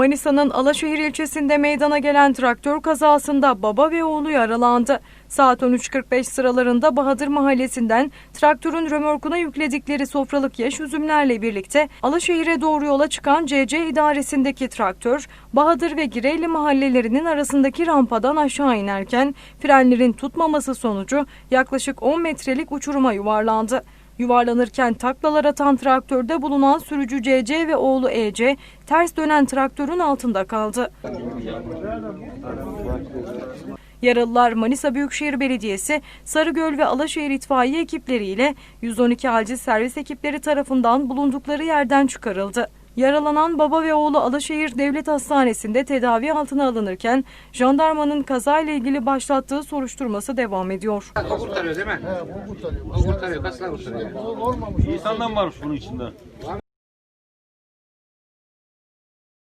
Manisa'nın Alaşehir ilçesinde meydana gelen traktör kazasında baba ve oğlu yaralandı. Saat 13.45 sıralarında Bahadır Mahallesi'nden traktörün römorkuna yükledikleri sofralık yaş üzümlerle birlikte Alaşehir'e doğru yola çıkan CC idaresindeki traktör, Bahadır ve Gireyli mahallelerinin arasındaki rampadan aşağı inerken frenlerin tutmaması sonucu yaklaşık 10 metrelik uçuruma yuvarlandı. Yuvarlanırken taklalar atan traktörde bulunan sürücü CC ve oğlu EC ters dönen traktörün altında kaldı. Yaralılar Manisa Büyükşehir Belediyesi, Sarıgöl ve Alaşehir itfaiye ekipleriyle 112 acil servis ekipleri tarafından bulundukları yerden çıkarıldı. Yaralanan baba ve oğlu Alaşehir Devlet Hastanesi'nde tedavi altına alınırken jandarmanın kazayla ilgili başlattığı soruşturması devam ediyor. O kurtarıyor değil mi? He, bu kurtarıyor. O kurtarıyor. Kaçlar kurtarıyor? O olmamış. İnsandan varmış bunun içinde. Var